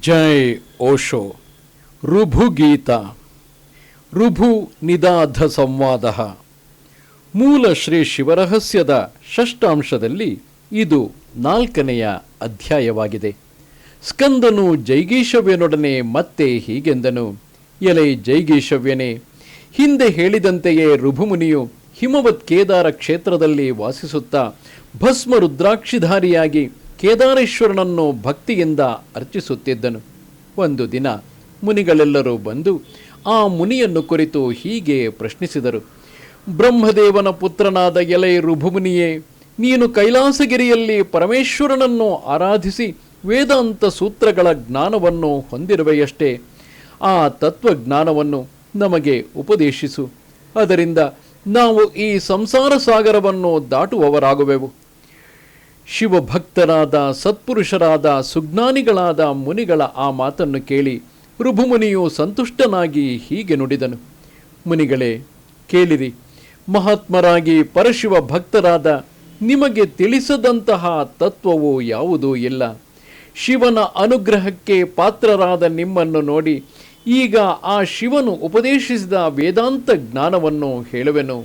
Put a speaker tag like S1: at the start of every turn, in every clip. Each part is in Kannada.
S1: ಜೈ ಓಶೋ ಋಭುಗೀತ ಋಭು ನಿದಾಧ ಸಂವಾದ. ಮೂಲ ಶ್ರೀ ಶಿವರಹಸ್ಯದ ಷಷ್ಠಾಂಶದಲ್ಲಿ ಇದು ನಾಲ್ಕನೆಯ ಅಧ್ಯಾಯವಾಗಿದೆ. ಸ್ಕಂದನು ಜೈಗೀಶವ್ಯನೊಡನೆ ಮತ್ತೆ ಹೀಗೆಂದನು, ಎಲೆ ಜೈಗೀಶವ್ಯನೇ, ಹಿಂದೆ ಹೇಳಿದಂತೆಯೇ ಋಭುಮುನಿಯು ಹಿಮವತ್ ಕೇದಾರ ಕ್ಷೇತ್ರದಲ್ಲಿ ವಾಸಿಸುತ್ತಾ ಭಸ್ಮ ರುದ್ರಾಕ್ಷಿಧಾರಿಯಾಗಿ ಕೇದಾರೇಶ್ವರನನ್ನು ಭಕ್ತಿಯಿಂದ ಅರ್ಚಿಸುತ್ತಿದ್ದನು. ಒಂದು ದಿನ ಮುನಿಗಳೆಲ್ಲರೂ ಬಂದು ಆ ಮುನಿಯನ್ನು ಕುರಿತು ಹೀಗೆ ಪ್ರಶ್ನಿಸಿದರು. ಬ್ರಹ್ಮದೇವನ ಪುತ್ರನಾದ ಎಲೆ ರುಭುಮುನಿಯೇ, ನೀನು ಕೈಲಾಸಗಿರಿಯಲ್ಲಿ ಪರಮೇಶ್ವರನನ್ನು ಆರಾಧಿಸಿ ವೇದಾಂತ ಸೂತ್ರಗಳ ಜ್ಞಾನವನ್ನು ಹೊಂದಿರುವೆಯಷ್ಟೇ. ಆ ತತ್ವಜ್ಞಾನವನ್ನು ನಮಗೆ ಉಪದೇಶಿಸು. ಅದರಿಂದ ನಾವು ಈ ಸಂಸಾರ ಸಾಗರವನ್ನು ದಾಟುವವರಾಗುವೆವು. ಶಿವಭಕ್ತರಾದ, ಸತ್ಪುರುಷರಾದ, ಸುಜ್ಞಾನಿಗಳಾದ ಮುನಿಗಳ ಆ ಮಾತನ್ನು ಕೇಳಿ ಋಭುಮುನಿಯು ಸಂತುಷ್ಟನಾಗಿ ಹೀಗೆ ನುಡಿದನು. ಮುನಿಗಳೇ, ಕೇಳಿರಿ, ಮಹಾತ್ಮರಾಗಿ ಪರಶಿವ ಭಕ್ತರಾದ ನಿಮಗೆ ತಿಳಿಸದಂತಹ ತತ್ವವು ಯಾವುದೂ ಇಲ್ಲ. ಶಿವನ ಅನುಗ್ರಹಕ್ಕೆ ಪಾತ್ರರಾದ ನಿಮ್ಮನ್ನು ನೋಡಿ ಈಗ ಆ ಶಿವನು ಉಪದೇಶಿಸಿದ ವೇದಾಂತ ಜ್ಞಾನವನ್ನು ಹೇಳುವೆನು.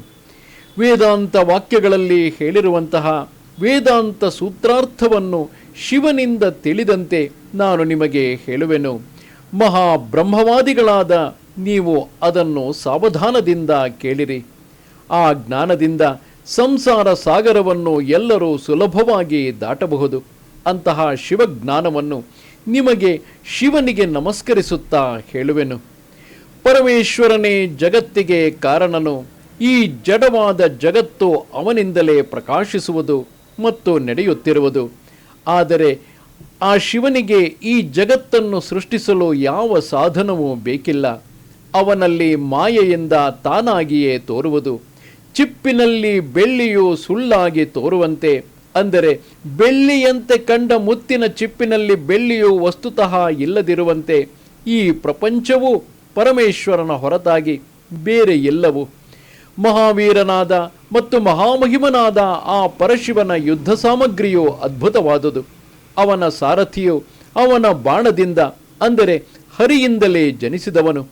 S1: ವೇದಾಂತ ವಾಕ್ಯಗಳಲ್ಲಿ ಹೇಳಿರುವಂತಹ ವೇದಾಂತ ಸೂತ್ರಾರ್ಥವನ್ನು ಶಿವನಿಂದ ತಿಳಿದಂತೆ ನಾನು ನಿಮಗೆ ಹೇಳುವೆನು. ಮಹಾಬ್ರಹ್ಮವಾದಿಗಳಾದ ನೀವು ಅದನ್ನು ಸಾವಧಾನದಿಂದ ಕೇಳಿರಿ. ಆ ಜ್ಞಾನದಿಂದ ಸಂಸಾರ ಸಾಗರವನ್ನು ಎಲ್ಲರೂ ಸುಲಭವಾಗಿ ದಾಟಬಹುದು. ಅಂತಹ ಶಿವಜ್ಞಾನವನ್ನು ನಿಮಗೆ ಶಿವನಿಗೆ ನಮಸ್ಕರಿಸುತ್ತಾ ಹೇಳುವೆನು. ಪರಮೇಶ್ವರನೇ ಜಗತ್ತಿಗೆ ಕಾರಣನು, ಈ ಜಡವಾದ ಜಗತ್ತು ಅವನಿಂದಲೇ ಪ್ರಕಾಶಿಸುವುದು. ಮತ್ತು ನಡೆಯುತ್ತಿರುವುದು. ಆದರೆ ಆ ಶಿವನಿಗೆ ಈ ಜಗತ್ತನ್ನು ಸೃಷ್ಟಿಸಲು ಯಾವ ಸಾಧನವೂ ಬೇಕಿಲ್ಲ. ಅವನಲ್ಲಿ ಮಾಯೆಯಿಂದ ತಾನಾಗಿಯೇ ತೋರುವುದು. ಚಿಪ್ಪಿನಲ್ಲಿ ಬೆಳ್ಳಿಯು ಸುಳ್ಳಾಗಿ ತೋರುವಂತೆ, ಅಂದರೆ ಬೆಳ್ಳಿಯಂತೆ ಕಂಡ ಮುತ್ತಿನ ಚಿಪ್ಪಿನಲ್ಲಿ ಬೆಳ್ಳಿಯು ವಸ್ತುತಃ ಇಲ್ಲದಿರುವಂತೆ, ಈ ಪ್ರಪಂಚವು ಪರಮೇಶ್ವರನ ಹೊರತಾಗಿ ಬೇರೆ ಎಲ್ಲವು ಮಹಾವೀರನಾದ ಮತ್ತು ಮಹಾಮಹಿಮನಾದ ಆ ಪರಶಿವನ ಯುದ್ಧ ಸಾಮಗ್ರಿಯು ಅದ್ಭುತವಾದುದು. ಅವನ ಸಾರಥಿಯು ಅವನ ಬಾಣದಿಂದ, ಅಂದರೆ ಹರಿಯಿಂದಲೇ ಜನಿಸಿದವನು.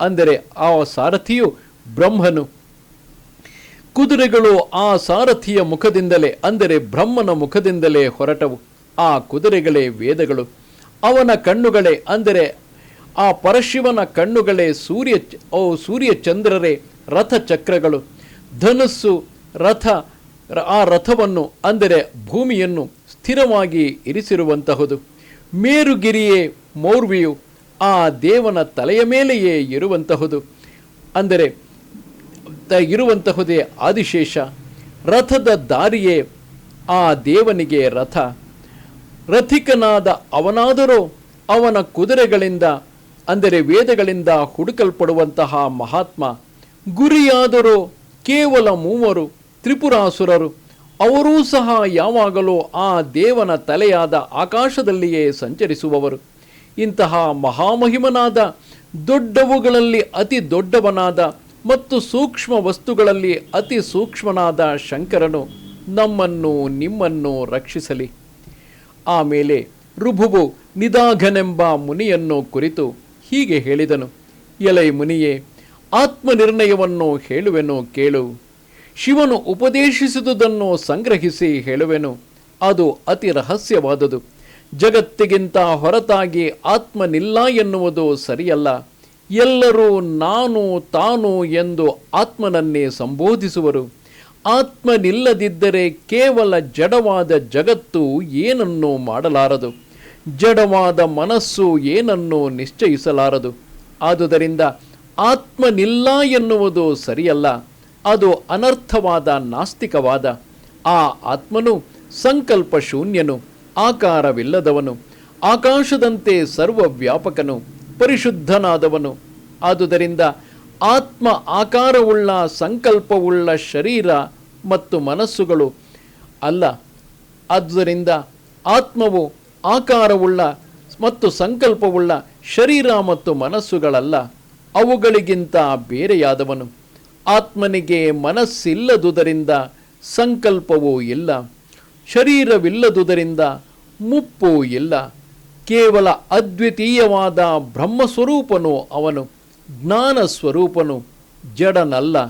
S1: ಅಂದರೆ ಆ ಸಾರಥಿಯು ಬ್ರಹ್ಮನು. ಕುದುರೆಗಳು ಆ ಸಾರಥಿಯ ಮುಖದಿಂದಲೇ, ಅಂದರೆ ಬ್ರಹ್ಮನ ಮುಖದಿಂದಲೇ ಹೊರಟವು. ಆ ಕುದುರೆಗಳೇ ವೇದಗಳು. ಅವನ ಕಣ್ಣುಗಳೇ, ಅಂದರೆ ಆ ಪರಶಿವನ ಕಣ್ಣುಗಳೇ ಸೂರ್ಯ, ಓ ಸೂರ್ಯಚಂದ್ರರೇ ರಥಚಕ್ರಗಳು, ಧನುಸ್ಸು ರಥ ಆ ರಥವನ್ನು ಅಂದರೆ ಭೂಮಿಯನ್ನು ಸ್ಥಿರವಾಗಿ ಇರಿಸಿರುವಂತಹುದು. ಮೇರುಗಿರಿಯೇ ಮೌರ್ವಿಯು ಆ ದೇವನ ತಲೆಯ ಮೇಲೆಯೇ ಇರುವಂತಹುದು. ಅಂದರೆ ಇರುವಂತಹುದೇ ಆದಿಶೇಷ. ರಥದ ದಾರಿಯೇ ಆ ದೇವನಿಗೆ ರಥ. ರಥಿಕನಾದ ಅವನಾದರೂ ಅವನ ಕುದುರೆಗಳಿಂದ, ಅಂದರೆ ವೇದಗಳಿಂದ ಹುಡುಕಲ್ಪಡುವಂತಹ ಮಹಾತ್ಮ ಗುರಿಯಾದರೂ ಕೇವಲ ಮೂವರು ತ್ರಿಪುರಾಸುರರು. ಅವರೂ ಸಹ ಯಾವಾಗಲೂ ಆ ದೇವನ ತಲೆಯಾದ ಆಕಾಶದಲ್ಲಿಯೇ ಸಂಚರಿಸುವವರು. ಇಂತಹ ಮಹಾಮಹಿಮನಾದ, ದೊಡ್ಡವುಗಳಲ್ಲಿ ಅತಿ ದೊಡ್ಡವನಾದ ಮತ್ತು ಸೂಕ್ಷ್ಮ ವಸ್ತುಗಳಲ್ಲಿ ಅತಿ ಸೂಕ್ಷ್ಮನಾದ ಶಂಕರನು ನಮ್ಮನ್ನು ನಿಮ್ಮನ್ನು ರಕ್ಷಿಸಲಿ. ಆಮೇಲೆ ರುಭುವು ನಿದಾಘನೆಂಬ ಮುನಿಯನ್ನು ಕುರಿತು ಹೀಗೆ ಹೇಳಿದನು. ಎಲೈ ಮುನಿಯೇ ಆತ್ಮನಿರ್ಣಯವನ್ನು ಹೇಳುವೆನು ಕೇಳು. ಶಿವನು ಉಪದೇಶಿಸಿದುದನ್ನು ಸಂಗ್ರಹಿಸಿ ಹೇಳುವೆನು. ಅದು ಅತಿ ರಹಸ್ಯವಾದುದು. ಜಗತ್ತಿಗಿಂತ ಹೊರತಾಗಿ ಆತ್ಮನಿಲ್ಲ ಎನ್ನುವುದು ಸರಿಯಲ್ಲ. ಎಲ್ಲರೂ ನಾನು ತಾನು ಎಂದು ಆತ್ಮನನ್ನೇ ಸಂಬೋಧಿಸುವರು. ಆತ್ಮನಿಲ್ಲದಿದ್ದರೆ ಕೇವಲ ಜಡವಾದ ಜಗತ್ತು ಏನನ್ನೂ ಮಾಡಲಾರದು. ಜಡವಾದ ಮನಸ್ಸು ಏನನ್ನೂ ನಿಶ್ಚಯಿಸಲಾರದು. ಆದುದರಿಂದ ಆತ್ಮನಿಲ್ಲ ಎನ್ನುವುದು ಸರಿಯಲ್ಲ, ಅದು ಅನರ್ಥವಾದ, ನಾಸ್ತಿಕವಾದ. ಆ ಆತ್ಮನು ಸಂಕಲ್ಪ ಶೂನ್ಯನು, ಆಕಾರವಿಲ್ಲದವನು, ಆಕಾಶದಂತೆ ಸರ್ವವ್ಯಾಪಕನು, ಪರಿಶುದ್ಧನಾದವನು. ಆದುದರಿಂದ ಆತ್ಮ ಆಕಾರವುಳ್ಳ, ಸಂಕಲ್ಪವುಳ್ಳ ಶರೀರ ಮತ್ತು ಮನಸ್ಸುಗಳು ಅಲ್ಲ. ಆದ್ದರಿಂದ ಆತ್ಮವು ಆಕಾರವುಳ್ಳ ಮತ್ತು ಸಂಕಲ್ಪವುಳ್ಳ ಶರೀರ ಮತ್ತು ಮನಸ್ಸುಗಳಲ್ಲ. ಅವುಗಳಿಗಿಂತ ಬೇರೆಯಾದವನು. ಆತ್ಮನಿಗೆ ಮನಸ್ಸಿಲ್ಲದುದರಿಂದ ಸಂಕಲ್ಪವೂ ಇಲ್ಲ. ಶರೀರವಿಲ್ಲದುದರಿಂದ ಮುಪ್ಪೂ ಇಲ್ಲ. ಕೇವಲ ಅದ್ವಿತೀಯವಾದ ಬ್ರಹ್ಮಸ್ವರೂಪನು ಅವನು. ಜ್ಞಾನ ಸ್ವರೂಪನು ಜಡನಲ್ಲ.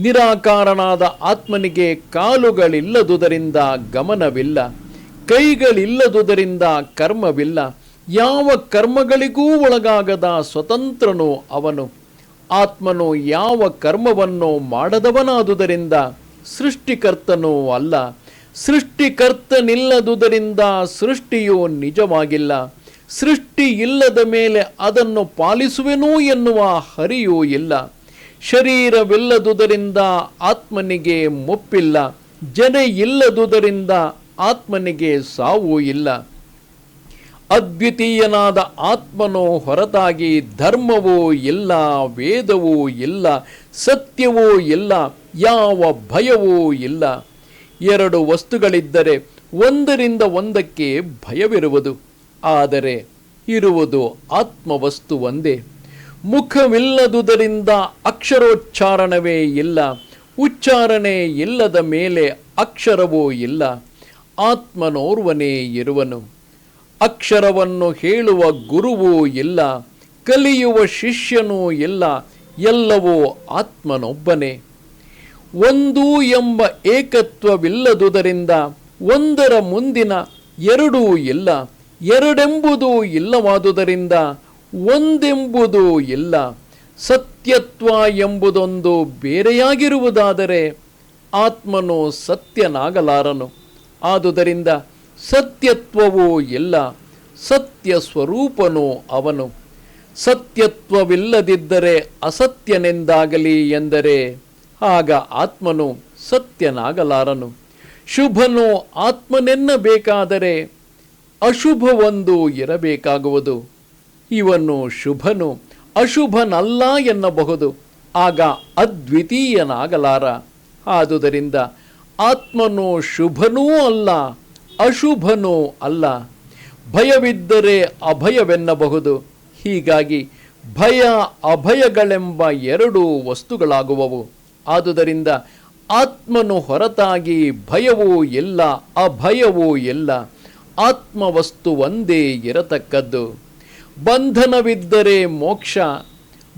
S1: ನಿರಾಕಾರನಾದ ಆತ್ಮನಿಗೆ ಕಾಲುಗಳಿಲ್ಲದುದರಿಂದ ಗಮನವಿಲ್ಲ. ಕೈಗಳಿಲ್ಲದುದರಿಂದ ಕರ್ಮವಿಲ್ಲ. ಯಾವ ಕರ್ಮಗಳಿಗೂ ಒಳಗಾಗದ ಸ್ವತಂತ್ರನೋ ಅವನು. ಆತ್ಮನು ಯಾವ ಕರ್ಮವನ್ನು ಮಾಡದವನಾದುದರಿಂದ ಸೃಷ್ಟಿಕರ್ತನೂ ಅಲ್ಲ. ಸೃಷ್ಟಿಕರ್ತನಿಲ್ಲದುದರಿಂದ ಸೃಷ್ಟಿಯು ನಿಜವಾಗಿಲ್ಲ. ಸೃಷ್ಟಿ ಇಲ್ಲದ ಮೇಲೆ ಅದನ್ನು ಪಾಲಿಸುವೆನೋ ಎನ್ನುವ ಹರಿಯೂ ಇಲ್ಲ. ಶರೀರವಿಲ್ಲದುದರಿಂದ ಆತ್ಮನಿಗೆ ಮುಪ್ಪಿಲ್ಲ. ಜನೆ ಇಲ್ಲದುದರಿಂದ ಆತ್ಮನಿಗೆ ಸಾವು ಇಲ್ಲ. ಅದ್ವಿತೀಯನಾದ ಆತ್ಮನೋ ಹೊರತಾಗಿ ಧರ್ಮವೋ ಇಲ್ಲ, ವೇದವೋ ಇಲ್ಲ, ಸತ್ಯವೋ ಇಲ್ಲ, ಯಾವ ಭಯವೂ ಇಲ್ಲ. ಎರಡು ವಸ್ತುಗಳಿದ್ದರೆ ಒಂದರಿಂದ ಒಂದಕ್ಕೆ ಭಯವಿರುವುದು, ಆದರೆ ಇರುವುದು ಆತ್ಮವಸ್ತು ಒಂದೇ. ಮುಖವಿಲ್ಲದುದರಿಂದ ಅಕ್ಷರೋಚ್ಚಾರಣವೇ ಇಲ್ಲ, ಉಚ್ಚಾರಣೆ ಇಲ್ಲದ ಮೇಲೆ ಅಕ್ಷರವೂ ಇಲ್ಲ. ಆತ್ಮನೋರ್ವನೇ ಇರುವನು. ಅಕ್ಷರವನ್ನು ಹೇಳುವ ಗುರುವೂ ಇಲ್ಲ, ಕಲಿಯುವ ಶಿಷ್ಯನೂ ಇಲ್ಲ, ಎಲ್ಲವೂ ಆತ್ಮನೊಬ್ಬನೇ. ಒಂದು ಎಂಬ ಏಕತ್ವವಿಲ್ಲದುದರಿಂದ ಒಂದರ ಮುಂದಿನ ಎರಡೂ ಇಲ್ಲ, ಎರಡೆಂಬುದು ಇಲ್ಲವಾದುದರಿಂದ ಒಂದೆಂಬುದು ಇಲ್ಲ. ಸತ್ಯತ್ವ ಎಂಬುದೊಂದು ಬೇರೆಯಾಗಿರುವುದಾದರೆ ಆತ್ಮನು ಸತ್ಯನಾಗಲಾರನು. ಆದುದರಿಂದ ಸತ್ಯತ್ವವೂ ಇಲ್ಲ, ಸತ್ಯ ಸ್ವರೂಪನೋ ಅವನು. ಸತ್ಯತ್ವವಿಲ್ಲದಿದ್ದರೆ ಅಸತ್ಯನೆಂದಾಗಲಿ ಎಂದರೆ, ಆಗ ಆತ್ಮನು ಸತ್ಯನಾಗಲಾರನು. ಶುಭನು ಆತ್ಮನೆನ್ನಬೇಕಾದರೆ ಅಶುಭವೊಂದು ಇರಬೇಕಾಗುವುದು. ಇವನು ಶುಭನು, ಅಶುಭನಲ್ಲ ಎನ್ನಬಹುದು, ಆಗ ಅದ್ವಿತೀಯನಾಗಲಾರ. ಆದುದರಿಂದ ಆತ್ಮನು ಶುಭನೂ ಅಲ್ಲ ಅಶುಭನೂ ಅಲ್ಲ. ಭಯವಿದ್ದರೆ ಅಭಯವೆನ್ನಬಹುದು. ಹೀಗಾಗಿ ಭಯ ಅಭಯಗಳೆಂಬ ಎರಡು ವಸ್ತುಗಳಾಗುವವು. ಆದುದರಿಂದ ಆತ್ಮನು ಹೊರತಾಗಿ ಭಯವೂ ಇಲ್ಲ, ಅಭಯವೂ ಇಲ್ಲ. ಆತ್ಮವಸ್ತು ಒಂದೇ ಇರತಕ್ಕದ್ದು. ಬಂಧನವಿದ್ದರೆ ಮೋಕ್ಷ,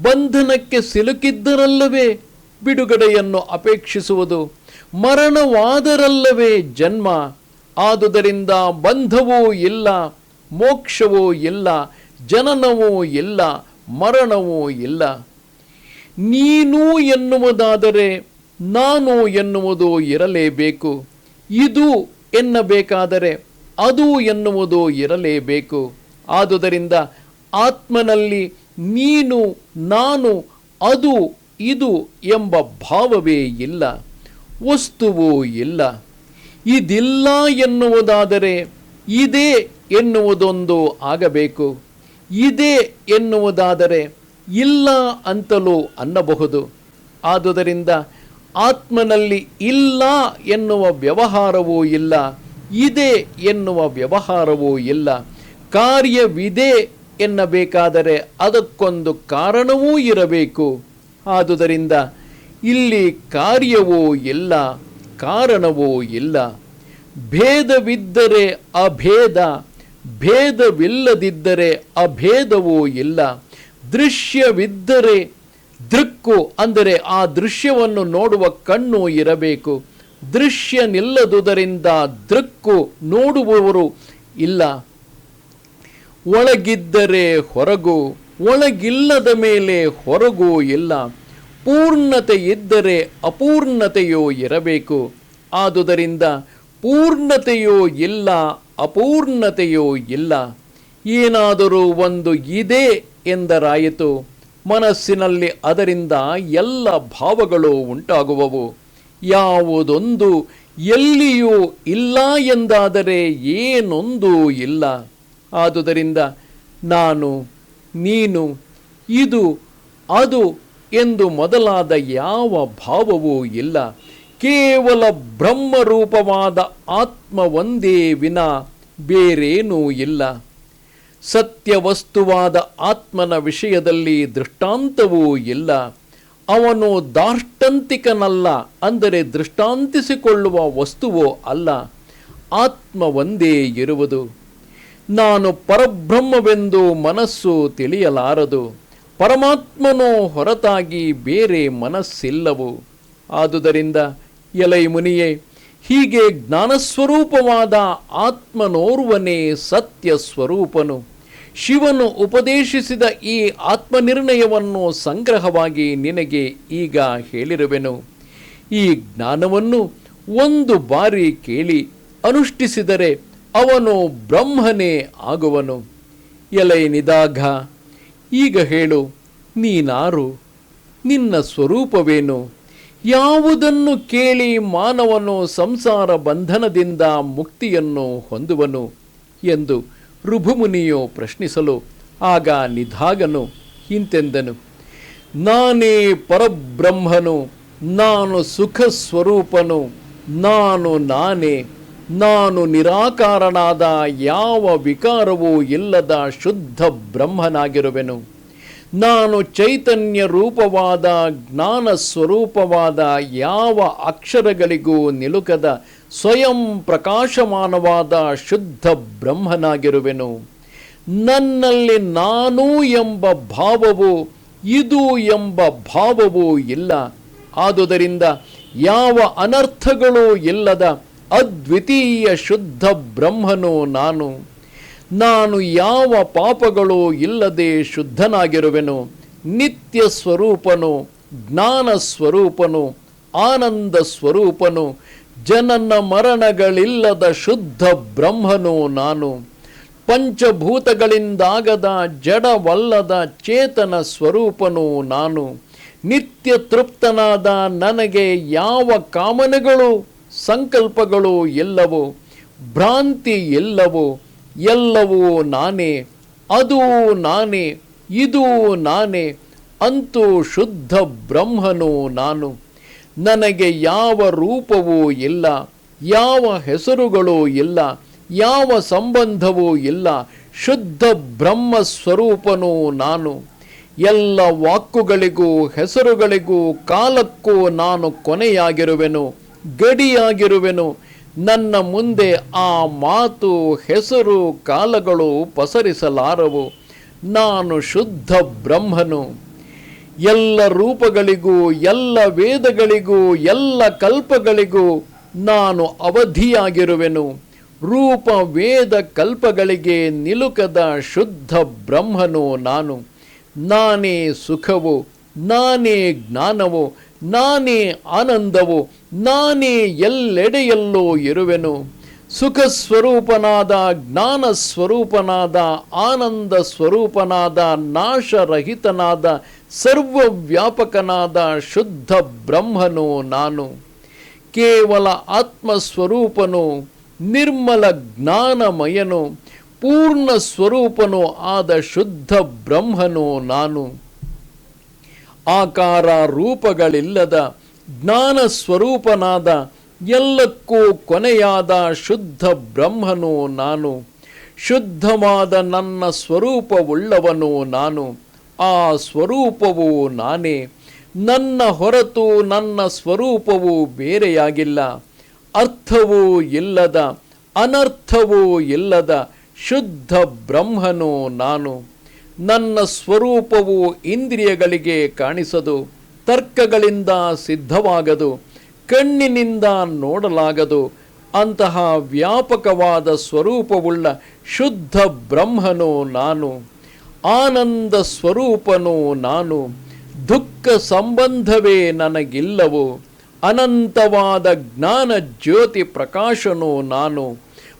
S1: ಬಂಧನಕ್ಕೆ ಸಿಲುಕಿದ್ದರಲ್ಲವೇ ಬಿಡುಗಡೆಯನ್ನು ಅಪೇಕ್ಷಿಸುವುದು. ಮರಣವಾದರಲ್ಲವೇ ಜನ್ಮ. ಆದುದರಿಂದ ಬಂಧವೂ ಇಲ್ಲ, ಮೋಕ್ಷವೂ ಇಲ್ಲ, ಜನನವೂ ಇಲ್ಲ, ಮರಣವೂ ಇಲ್ಲ. ನೀನು ಎನ್ನುವುದಾದರೆ ನಾನು ಎನ್ನುವುದು ಇರಲೇಬೇಕು. ಇದು ಎನ್ನಬೇಕಾದರೆ ಅದು ಎನ್ನುವುದು ಇರಲೇಬೇಕು. ಆದುದರಿಂದ ಆತ್ಮನಲ್ಲಿ ನೀನು, ನಾನು, ಅದು, ಇದು ಎಂಬ ಭಾವವೇ ಇಲ್ಲ, ವಸ್ತುವೂ ಇಲ್ಲ. ಇದಿಲ್ಲ ಎನ್ನುವುದಾದರೆ ಇದೆ ಎನ್ನುವುದೊಂದು ಆಗಬೇಕು. ಇದೆ ಎನ್ನುವುದಾದರೆ ಇಲ್ಲ ಅಂತಲೂ ಅನ್ನಬಹುದು. ಆದುದರಿಂದ ಆತ್ಮನಲ್ಲಿ ಇಲ್ಲ ಎನ್ನುವ ವ್ಯವಹಾರವೂ ಇಲ್ಲ. ಇದೆ ಎನ್ನುವ ವ್ಯವಹಾರವೂ ಇಲ್ಲ. ಕಾರ್ಯವಿದೆ ಎನ್ನಬೇಕಾದರೆ ಅದಕ್ಕೊಂದು ಕಾರಣವೂ ಇರಬೇಕು. ಆದುದರಿಂದ ಇಲ್ಲಿ ಕಾರ್ಯವೂ ಇಲ್ಲ. ಕಾರಣವೂ ಇಲ್ಲ. ಭೇದವಿದ್ದರೆ ಅಭೇದ, ಭೇದವಿಲ್ಲದಿದ್ದರೆ ಅಭೇದವೂ ಇಲ್ಲ. ದೃಶ್ಯವಿದ್ದರೆ ದೃಕ್ಕು, ಅಂದರೆ ಆ ದೃಶ್ಯವನ್ನು ನೋಡುವ ಕಣ್ಣು ಇರಬೇಕು. ದೃಶ್ಯ ನಿಲ್ಲದುದರಿಂದ ದೃಕ್ಕು ನೋಡುವವರು ಇಲ್ಲ. ಒಳಗಿದ್ದರೆ ಹೊರಗು, ಒಳಗಿಲ್ಲದ ಮೇಲೆ ಹೊರಗೂ ಇಲ್ಲ. ಪೂರ್ಣತೆ ಇದ್ದರೆ ಅಪೂರ್ಣತೆಯೋ ಇರಬೇಕು. ಆದುದರಿಂದ ಪೂರ್ಣತೆಯೋ ಇಲ್ಲ, ಅಪೂರ್ಣತೆಯೋ ಇಲ್ಲ. ಏನಾದರೂ ಒಂದು ಇದೆ ಎಂದರಾಯಿತು, ಮನಸ್ಸಿನಲ್ಲಿ ಅದರಿಂದ ಎಲ್ಲ ಭಾವಗಳು ಉಂಟಾಗುವವು. ಯಾವುದೊಂದು ಎಲ್ಲಿಯೂ ಇಲ್ಲ ಎಂದಾದರೆ ಏನೊಂದೂ ಇಲ್ಲ. ಆದುದರಿಂದ ನಾನು, ನೀನು, ಇದು, ಅದು ಎಂದು ಮೊದಲಾದ ಯಾವ ಭಾವವೂ ಇಲ್ಲ. ಕೇವಲ ಬ್ರಹ್ಮರೂಪವಾದ ಆತ್ಮ ಒಂದೇ ವಿನ ಬೇರೇನೂ ಇಲ್ಲ. ಸತ್ಯವಸ್ತುವಾದ ಆತ್ಮನ ವಿಷಯದಲ್ಲಿ ದೃಷ್ಟಾಂತವೂ ಇಲ್ಲ. ಅವನು ದಾರ್ಷ್ಟಂತಿಕನಲ್ಲ ಅಂದರೆ ದೃಷ್ಟಾಂತಿಸಿಕೊಳ್ಳುವ ವಸ್ತುವೋ ಅಲ್ಲ. ಆತ್ಮ ಒಂದೇ ಇರುವುದು. ನಾನು ಪರಬ್ರಹ್ಮವೆಂದು ಮನಸ್ಸು ತಿಳಿಯಲಾರದು. ಪರಮಾತ್ಮನೋ ಹೊರತಾಗಿ ಬೇರೆ ಮನಸ್ಸಿಲ್ಲವು. ಆದುದರಿಂದ ಎಲೈ ಮುನಿಯೇ, ಹೀಗೆ ಜ್ಞಾನಸ್ವರೂಪವಾದ ಆತ್ಮನೋರ್ವನೇ ಸತ್ಯ ಸ್ವರೂಪನು ಶಿವನು ಉಪದೇಶಿಸಿದ ಈ ಆತ್ಮನಿರ್ಣಯವನ್ನು ಸಂಗ್ರಹವಾಗಿ ನಿನಗೆ ಈಗ ಹೇಳಿರುವೆನು. ಈ ಜ್ಞಾನವನ್ನು ಒಂದು ಬಾರಿ ಕೇಳಿ ಅನುಷ್ಠಿಸಿದರೆ ಅವನು ಬ್ರಹ್ಮನೇ ಆಗುವನು. ಎಲೈ ನಿದಾಗ ಈಗ ಹೇಳು, ನೀನಾರು, ನಿನ್ನ ಸ್ವರೂಪವೇನು? ಯಾವುದನ್ನು ಕೇಳಿ ಮಾನವನು ಸಂಸಾರ ಬಂಧನದಿಂದ ಮುಕ್ತಿಯನ್ನು ಹೊಂದುವನು? ಎಂದು ಋಭುಮುನಿಯು ಪ್ರಶ್ನಿಸಲು, ಆಗ ನಿಧಾಗನು, ಇಂತೆಂದನು, ನಾನೇ ಪರಬ್ರಹ್ಮನು, ನಾನು ಸುಖ ಸ್ವರೂಪನು ನಾನು ನಾನೇ. ನಾನು ನಿರಾಕಾರನಾದ ಯಾವ ವಿಕಾರವೂ ಇಲ್ಲದ ಶುದ್ಧ ಬ್ರಹ್ಮನಾಗಿರುವೆನು. ನಾನು ಚೈತನ್ಯ ರೂಪವಾದ, ಜ್ಞಾನ ಸ್ವರೂಪವಾದ ಯಾವ ಅಕ್ಷರಗಳಿಗೂ ನಿಲುಕದ, ಸ್ವಯಂ ಪ್ರಕಾಶಮಾನವಾದ ಶುದ್ಧ ಬ್ರಹ್ಮನಾಗಿರುವೆನು. ನನ್ನಲ್ಲಿ ನಾನು ಎಂಬ ಭಾವವು, ಇದು ಎಂಬ ಭಾವವೂ ಇಲ್ಲ. ಆದುದರಿಂದ ಯಾವ ಅನರ್ಥಗಳೂ ಇಲ್ಲದ ಅದ್ವಿತೀಯ ಶುದ್ಧ ಬ್ರಹ್ಮನೋ ನಾನು ನಾನು ಯಾವ ಪಾಪಗಳು ಇಲ್ಲದೆ ಶುದ್ಧನಾಗಿರುವೆನು, ನಿತ್ಯ ಸ್ವರೂಪನು, ಜ್ಞಾನ ಸ್ವರೂಪನು, ಆನಂದ ಸ್ವರೂಪನು, ಜನನ ಮರಣಗಳಿಲ್ಲದ ಶುದ್ಧ ಬ್ರಹ್ಮನು ನಾನು, ಪಂಚಭೂತಗಳಿಂದಾಗದ ಜಡವಲ್ಲದ ಚೇತನ ಸ್ವರೂಪನು ನಾನು, ನಿತ್ಯ ತೃಪ್ತನಾದ ನನಗೆ ಯಾವ ಕಾಮನೆಗಳು? ಸಂಕಲ್ಪಗಳು ಎಲ್ಲವೋ, ಭ್ರಾಂತಿ ಎಲ್ಲವೋ, ಎಲ್ಲವೂ ನಾನೇ, ಅದು ನಾನೇ, ಇದು ನಾನೇ, ಅಂತೂ ಶುದ್ಧ ಬ್ರಹ್ಮನು ನಾನು. ನನಗೆ ಯಾವ ರೂಪವೂ ಇಲ್ಲ, ಯಾವ ಹೆಸರುಗಳು ಇಲ್ಲ, ಯಾವ ಸಂಬಂಧವೂ ಇಲ್ಲ, ಶುದ್ಧ ಬ್ರಹ್ಮ ಸ್ವರೂಪನು ನಾನು. ಎಲ್ಲ ವಾಕ್ಕುಗಳಿಗೂ, ಹೆಸರುಗಳಿಗೂ, ಕಾಲಕ್ಕೂ ನಾನು ಕೊನೆಯಾಗಿರುವೆನು. ಗಡಿಯಾಗಿರುವೆನು. ನನ್ನ ಮುಂದೆ ಆ ಮಾತು ಹೆಸರು ಕಾಲಗಳು ಪಸರಿಸಲಾರವು. ನಾನು ಶುದ್ಧ ಬ್ರಹ್ಮನು. ಎಲ್ಲ ರೂಪಗಳಿಗೂ, ಎಲ್ಲ ವೇದಗಳಿಗೂ, ಎಲ್ಲ ಕಲ್ಪಗಳಿಗೂ ನಾನು ಅವಧಿಯಾಗಿರುವೆನು. ರೂಪ ವೇದ ಕಲ್ಪಗಳಿಗೆ ನಿಲುಕದ ಶುದ್ಧ ಬ್ರಹ್ಮನು ನಾನು. ನಾನೇ ಸುಖವು, ನಾನೇ ಜ್ಞಾನವು ನಾನೇ ಆನಂದವು, ನಾನೇ ಎಲ್ಲೆಡೆಯಲ್ಲೋ ಇರುವೆನು. ಸುಖ ಸ್ವರೂಪನಾದ ಜ್ಞಾನ ಸ್ವರೂಪನಾದ ಆನಂದ ಸ್ವರೂಪನಾದ ನಾಶರಹಿತನಾದ, ಸರ್ವವ್ಯಾಪಕನಾದ, ಶುದ್ಧ ಬ್ರಹ್ಮನು ನಾನು. ಕೇವಲ ಆತ್ಮಸ್ವರೂಪನು, ನಿರ್ಮಲ ಜ್ಞಾನಮಯನು ಪೂರ್ಣ ಸ್ವರೂಪನು ಆದ ಶುದ್ಧ ಬ್ರಹ್ಮನು ನಾನು. ಆಕಾರ ರೂಪಗಳಿಲ್ಲದ ಜ್ಞಾನ ಸ್ವರೂಪನಾದ ಎಲ್ಲಕ್ಕೂ ಕೊನೆಯಾದ ಶುದ್ಧ ಬ್ರಹ್ಮನು ನಾನು. ಶುದ್ಧವಾದ ನನ್ನ ಸ್ವರೂಪವುಳ್ಳವನು ನಾನು. ಆ ಸ್ವರೂಪವು ನಾನೇ. ನನ್ನ ಹೊರತು ನನ್ನ ಸ್ವರೂಪವು ಬೇರೆಯಾಗಿಲ್ಲ. ಅರ್ಥವೂ ಇಲ್ಲದ, ಅನರ್ಥವೂ ಇಲ್ಲದ ಶುದ್ಧ ಬ್ರಹ್ಮನು ನಾನು. ನನ್ನ ಸ್ವರೂಪವು ಇಂದ್ರಿಯಗಳಿಗೆ ಕಾಣಿಸದು, ತರ್ಕಗಳಿಂದ ಸಿದ್ಧವಾಗದು, ಕಣ್ಣಿನಿಂದ ನೋಡಲಾಗದು, ಅಂತಹ ವ್ಯಾಪಕವಾದ ಸ್ವರೂಪವುಳ್ಳ ಶುದ್ಧ ಬ್ರಹ್ಮನು ನಾನು, ಆನಂದ ಸ್ವರೂಪನು ನಾನು, ದುಃಖ ಸಂಬಂಧವೇ ನನಗಿಲ್ಲವು, ಅನಂತವಾದ ಜ್ಞಾನ ಜ್ಯೋತಿ ಪ್ರಕಾಶನು ನಾನು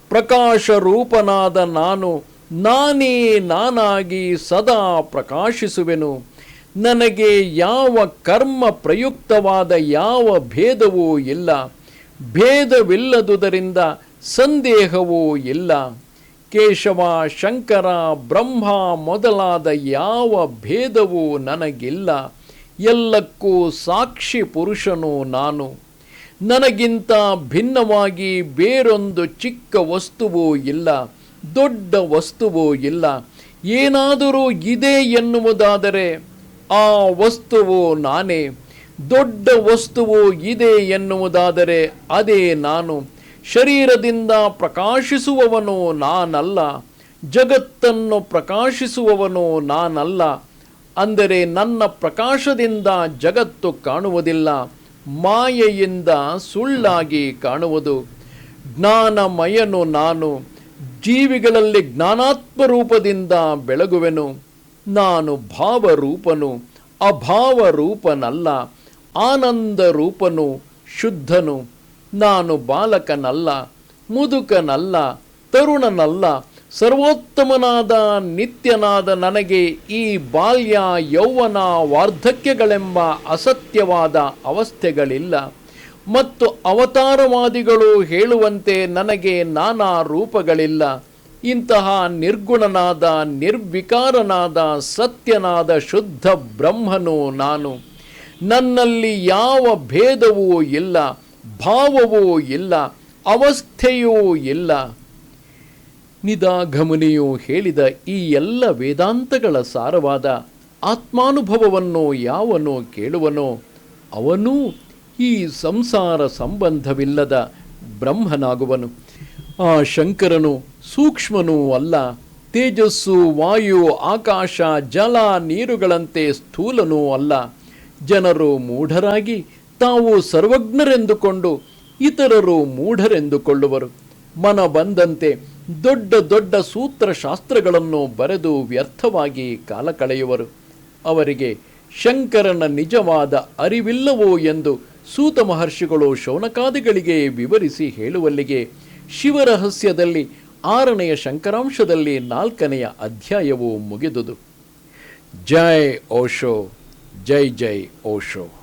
S1: ಪ್ರಕಾಶ ರೂಪನಾದ ನಾನು ನಾನೇ ನಾನಾಗಿ ಸದಾ ಪ್ರಕಾಶಿಸುವೆನು. ನನಗೆ ಯಾವ ಕರ್ಮ ಪ್ರಯುಕ್ತವಾದ ಯಾವ ಭೇದವೂ ಇಲ್ಲ. ಭೇದವಿಲ್ಲದುದರಿಂದ ಸಂದೇಹವೂ ಇಲ್ಲ. ಕೇಶವ, ಶಂಕರ, ಬ್ರಹ್ಮ ಮೊದಲಾದ ಯಾವ ಭೇದವೂ ನನಗಿಲ್ಲ. ಎಲ್ಲಕ್ಕೂ ಸಾಕ್ಷಿ ಪುರುಷನು ನಾನು. ನನಗಿಂತ ಭಿನ್ನವಾಗಿ ಬೇರೊಂದು ಚಿಕ್ಕ ವಸ್ತುವೂ ಇಲ್ಲ. ದೊಡ್ಡ ವಸ್ತುವೂ ಇಲ್ಲ. ಏನಾದರೂ ಇದೆ ಎನ್ನುವುದಾದರೆ ಆ ವಸ್ತುವು ನಾನೇ. ದೊಡ್ಡ ವಸ್ತುವು ಇದೆ ಎನ್ನುವುದಾದರೆ ಅದೇ ನಾನು. ಶರೀರದಿಂದ ಪ್ರಕಾಶಿಸುವವನು ನಾನಲ್ಲ. ಜಗತ್ತನ್ನು ಪ್ರಕಾಶಿಸುವವನು ನಾನಲ್ಲ. ಅಂದರೆ ನನ್ನ ಪ್ರಕಾಶದಿಂದ ಜಗತ್ತು ಕಾಣುವುದಿಲ್ಲ. ಮಾಯೆಯಿಂದ ಸುಳ್ಳಾಗಿ ಕಾಣುವುದು. ಜ್ಞಾನಮಯನು ನಾನು. ಜೀವಿಗಳಲ್ಲಿ ಜ್ಞಾನಾತ್ಮ ರೂಪದಿಂದ ಬೆಳಗುವೆನು. ನಾನು ಭಾವರೂಪನು, ಅಭಾವರೂಪನಲ್ಲ ಆನಂದ ರೂಪನು ಶುದ್ಧನು. ನಾನು ಬಾಲಕನಲ್ಲ, ಮುದುಕನಲ್ಲ, ತರುಣನಲ್ಲ, ಸರ್ವೋತ್ತಮನಾದ ನಿತ್ಯನಾದ ನನಗೆ ಈ ಬಾಲ್ಯ ಯೌವನ ವಾರ್ಧಕ್ಯಗಳೆಂಬ ಅಸತ್ಯವಾದ ಅವಸ್ಥೆಗಳಿಲ್ಲ. ಮತ್ತು ಅವತಾರವಾದಿಗಳು ಹೇಳುವಂತೆ ನನಗೆ ನಾನಾ ರೂಪಗಳಿಲ್ಲ. ಇಂತಹ ನಿರ್ಗುಣನಾದ, ನಿರ್ವಿಕಾರನಾದ, ಸತ್ಯನಾದ, ಶುದ್ಧ ಬ್ರಹ್ಮನು ನಾನು. ನನ್ನಲ್ಲಿ ಯಾವ ಭೇದವೂ ಇಲ್ಲ, ಭಾವವೂ ಇಲ್ಲ, ಅವಸ್ಥೆಯೂ ಇಲ್ಲ. ನಿದಾಘಮನಿಯು ಹೇಳಿದ ಈ ಎಲ್ಲ ವೇದಾಂತಗಳ ಸಾರವಾದ ಆತ್ಮಾನುಭವವನ್ನು ಯಾವನು ಕೇಳುವನೋ, ಅವನೂ ಈ ಸಂಸಾರ ಸಂಬಂಧವಿಲ್ಲದ ಬ್ರಹ್ಮನಾಗುವನು. ಆ ಶಂಕರನು ಸೂಕ್ಷ್ಮನೂ ಅಲ್ಲ, ತೇಜಸ್ಸು, ವಾಯು, ಆಕಾಶ, ಜಲ, ನೀರುಗಳಂತೆ ಸ್ಥೂಲನೂ ಅಲ್ಲ. ಜನರು ಮೂಢರಾಗಿ ತಾವು ಸರ್ವಜ್ಞರೆಂದುಕೊಂಡು ಇತರರು ಮೂಢರೆಂದುಕೊಳ್ಳುವರು. ಮನ ಬಂದಂತೆ ದೊಡ್ಡ ದೊಡ್ಡ ಸೂತ್ರಶಾಸ್ತ್ರಗಳನ್ನು ಬರೆದು ವ್ಯರ್ಥವಾಗಿ ಕಾಲ ಕಳೆಯುವರು ಅವರಿಗೆ ಶಂಕರನ ನಿಜವಾದ ಅರಿವಿಲ್ಲವೋ ಎಂದು ಸೂತ ಮಹರ್ಷಿಗಳು ಶೌನಕಾದಿಗಳಿಗೆ ವಿವರಿಸಿ ಹೇಳುವಲ್ಲಿಗೆ ಶಿವರಹಸ್ಯದಲ್ಲಿ ಆರನೆಯ ಶಂಕರಾಂಶದಲ್ಲಿ ನಾಲ್ಕನೆಯ ಅಧ್ಯಾಯವು ಮುಗಿದುದು. ಜೈ ಓಶೋ, ಜೈ ಜೈ ಓಶೋ.